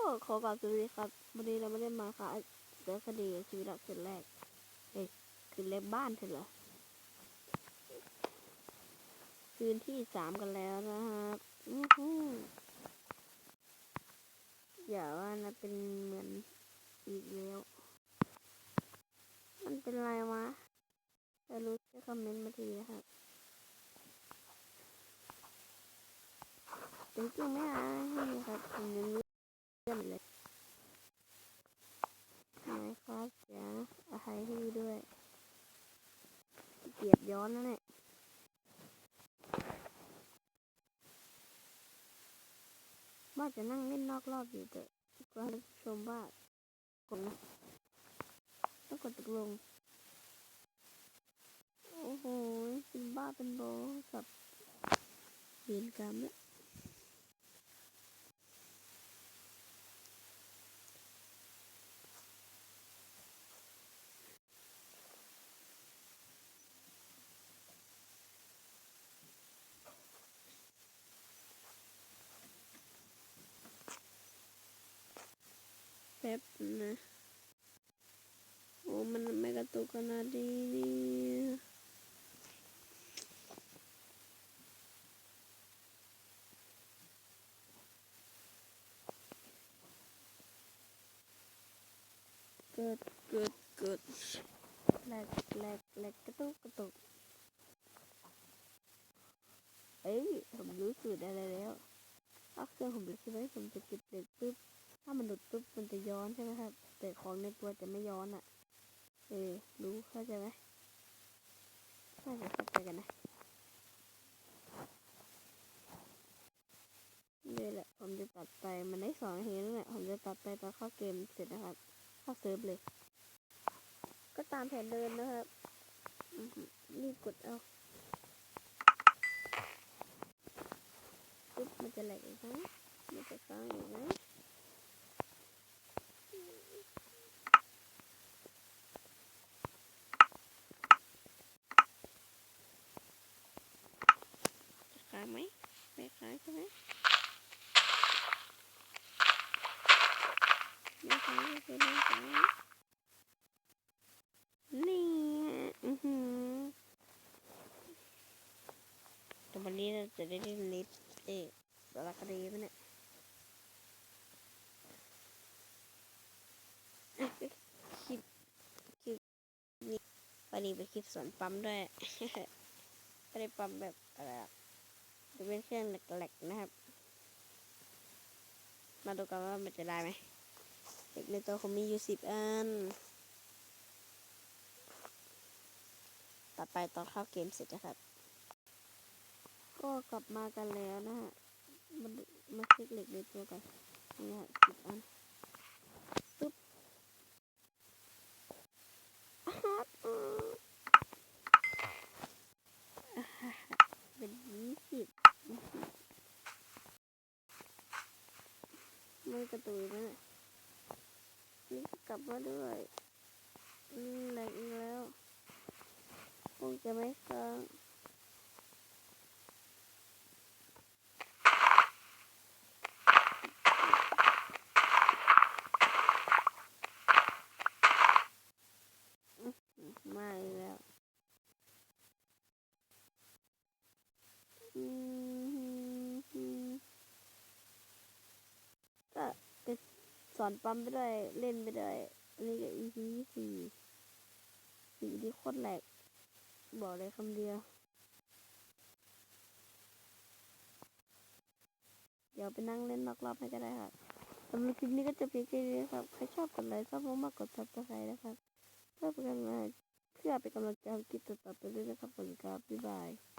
ก็ขอกล่าวสวัสดีครับ วันนี้เราไม่ได้มาค่ะเสือคดีชีวิตเราคืนแรก เอ้ยคืนแรกบ้านเถอะเหรอคืนที่สามกันแล้วนะครับอือหือย่าว่านะเป็นเหมือนอีกแล้ว มันเป็นไรวะถ้ารู้ช่วยคอมเมนต์มาทีนะครับจริงๆไม่อ่านให้ครับผมยังื่องเลยนะครับเสียอภัยให้ด้วย เกียดย้อนแล้วเนี่ยว่าจะนั่งเล่นนอกรอบอยู่แต่ก็ให้ชมว่ากดนะต้องกดตกลง โอ้โหเป็นบ้าเป็นโบกับเวียนกรรมแล้ว แป๊บนะ โอ้มันไม่กระตุกขนาดนี้เนี่เกิดเกิดเกิดแหลกแหลกแหลกกระตุกกระตุกเอ้ยผมรู้สูตรอะไรแล้วถ้าเครื่องผมหลุดใช่ไหมผมจะเก็บเหล็กปุ๊บามันหลุดปุ๊บมันจะย้อนใช่ไหมครับ แต่ของในตัวจะไม่ย้อนอะ เออ รู้เข้าใจไหมน่าจะเข้าใจกันนะนี่แหละ ผมจะตัดไปมันได้สองนาทีแล้วแหละผมจะตัดไปตอนเข้าเกมเสร็จนะครับ เข้าเซิร์ฟเลย ก็ตามแผนเดินนะครับรีบกดเอาปุ๊บมันจะแหลกอีกไหมมันจะค้งอีกไหมจะ ไหมไม่ค้างใช่ไหมไม่ค้างก็คือไม่ค้างนี่อือหือแต่วันนี้เราจะได้เล่นลิฟต์เอ๊ะสารคดีไหมเนี่ยคลิปคลิปนี้วันนี้เป็นคลิปสอนปั๊มด้วยไม่ได้ปั๊มแบบอะไร จะเป็นเครื่องแหลกๆนะครับ มาดูกันว่ามันจะได้ไหมเหล็กในตัวผมมีอยู่สิบอัน ต่อไปตอนเข้าเกมเสร็จนะครับ ก็กลับมากันแล้วนะฮะมาดูมาเช็คเหล็กในตัวกันนี่ฮะสิบอันปึ๊บอ่าฮะอืมอ่าฮะเป็นยี่สิบ มันกระตุยนะเนี่ยนี่กลับมาด้วยอืมแหลกอีกแล้วคงจะไม่ค้างมาอีกแล้วอืมก็เป็นส อนปั๊มไปด้วยเล่นไปด้วยอันนี้ก็ EP สี่สีที่โคตรแหลก บอกเลยคำเดียว เดี๋ยวไปนั่งเล่นนอกรอบให้ก็ได้ครับสำหรับคลิปนี้ก็จะเพียงแค่นี้ครับ ใครชอบกดไลค์ชอบมากๆกดซับสไครต์นะครับ เพื่อเป็นกำลังเพื่อเป็นกำลังใจคลิปต่อๆไปด้วยนะครับขอบคุณครับบ๊ายบาย